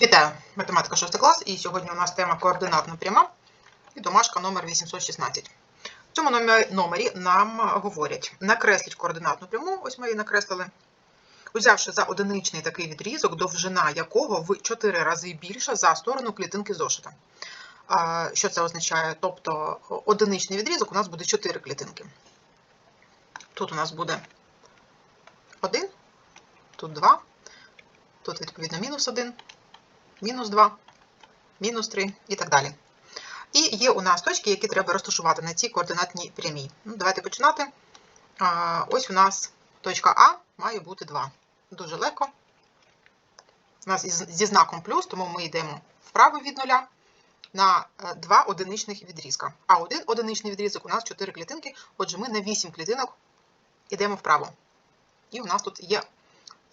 Вітаю! Математика 6 клас, і сьогодні у нас тема координатна пряма і домашка номер 816. В цьому номері- нам говорять, накресліть координатну пряму, ось ми її накреслили, узявши за одиничний такий відрізок, довжина якого в 4 рази більша за сторону клітинки зошита. Що це означає? Тобто одиничний відрізок у нас буде 4 клітинки. Тут у нас буде 1, тут 2, тут відповідно мінус 1, мінус 2, мінус 3 і так далі. І є у нас точки, які треба розташувати на цій координатній прямій. Ну, давайте починати. Ось у нас точка А має бути 2. Дуже легко. У нас зі знаком плюс, тому ми йдемо вправо від нуля на е, два одиничних відрізка. А один одиничний відрізок у нас 4 клітинки, отже, ми на 8 клітинок йдемо вправо. І у нас тут є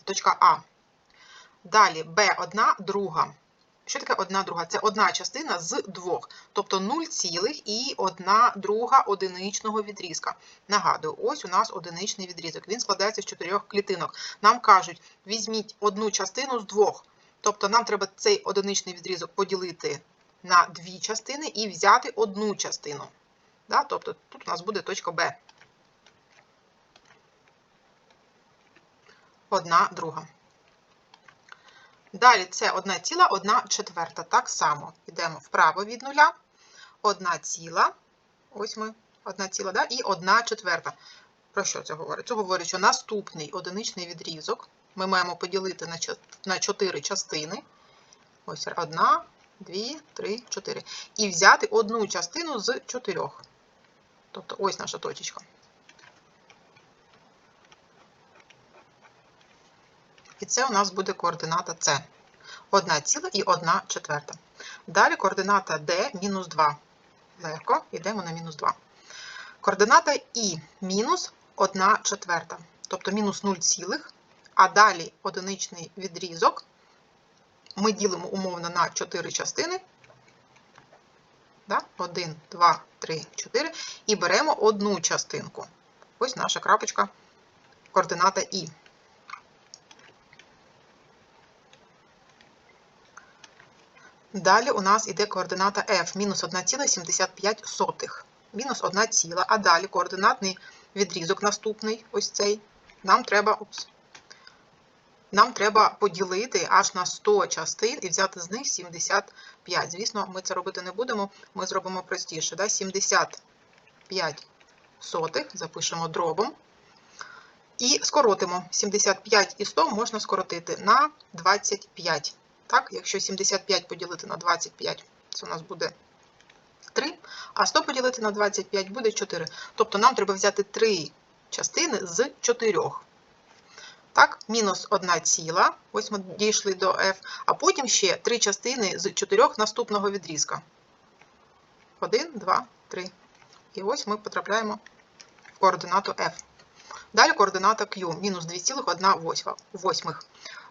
точка А. Далі Б1 друга. Що таке одна друга? Це одна частина з двох, тобто 0 цілих і одна друга одиничного відрізка. Нагадую, ось у нас одиничний відрізок. Він складається з чотирьох клітинок. Нам кажуть, візьміть одну частину з двох. Тобто нам треба цей одиничний відрізок поділити на дві частини і взяти одну частину. Да? Тобто тут у нас буде точка Б. Одна друга. Далі це 1 ціла, 1 четверта. Так само йдемо вправо від нуля. 1 ціла, ось ми, 1 ціла, да? і 1 четверта. Про що це говорить? Це говорить, що наступний одиничний відрізок ми маємо поділити на чо- на 4 частини. Ось 1, 2, 3, 4. І взяти одну частину з 4. Тобто ось наша точечка. І це у нас буде координата С. 1 ціла і 1 четверта. Далі координата D мінус 2. Легко, йдемо на мінус 2. Координата І мінус 1 четверта. Тобто мінус 0 цілих. А далі одиничний відрізок ми ділимо умовно на 4 частини. 1, 2, 3, 4. І беремо одну частинку. Ось наша крапочка координата І. Далі у нас іде координата f мінус 1,75. Мінус 1 ціла. А далі координатний відрізок наступний, ось цей. Нам треба, упс, нам треба поділити аж на 100 частин і взяти з них 75. Звісно, ми це робити не будемо, ми зробимо простіше. Да? 75 сотих, запишемо дробом. І скоротимо. 75 і 100 можна скоротити на 25. Так, якщо 75 поділити на 25, це у нас буде 3, а 100 поділити на 25 буде 4. Тобто нам треба взяти 3 частини з 4. Так, мінус 1 ціла, ось ми дійшли до f, а потім ще 3 частини з 4 наступного відрізка. 1, 2, 3. І ось ми потрапляємо в координату f. Далі координата q, мінус 2,1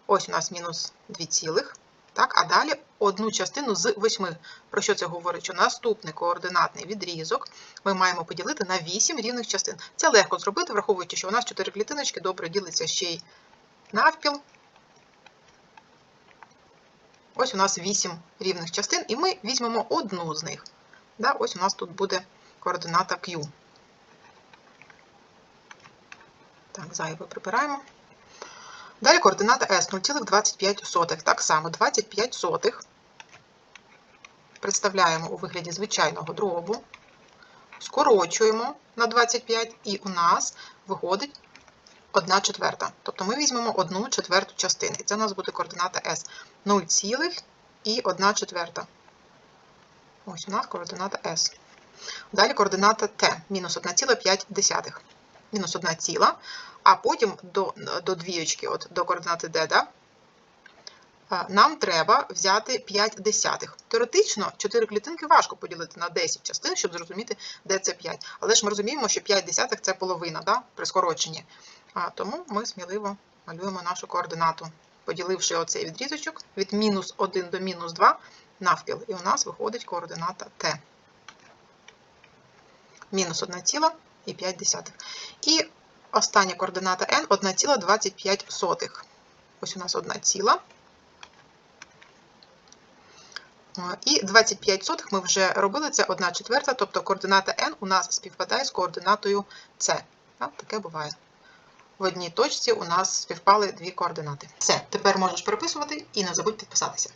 Ось у нас мінус 2 цілих. Так, а далі одну частину з 8. Про що це говорить? Що наступний координатний відрізок ми маємо поділити на 8 рівних частин. Це легко зробити, враховуючи, що у нас 4 клітиночки добре ділиться ще й навпіл. Ось у нас 8 рівних частин, і ми візьмемо одну з них. Да, ось у нас тут буде координата Q. Так, зайве прибираємо. Далі координата S 0,25. Так само 25 сотих представляємо у вигляді звичайного дробу, скорочуємо на 25, і у нас виходить 1 четверта. Тобто ми візьмемо 1 четверту частину. І це у нас буде координата S 0, і 1 четверта. Ось у нас координата S. Далі координата T мінус 1,5. Мінус 1 ціла, а потім до, до двієчки, от до координати D, да, нам треба взяти 5 десятих. Теоретично 4 клітинки важко поділити на 10 частин, щоб зрозуміти, де це 5. Але ж ми розуміємо, що 5 десятих це половина да, при скороченні. А, тому ми сміливо малюємо нашу координату, поділивши оцей відрізочок від мінус 1 до мінус 2 навпіл. І у нас виходить координата Т. Мінус 1 ціла і 5 десятих. І остання координата n 1,25. Ось у нас 1 ціла. І 25 сотих ми вже робили, це 1 четверта, тобто координата n у нас співпадає з координатою c. Так, таке буває. В одній точці у нас співпали дві координати. Все, тепер можеш переписувати і не забудь підписатися.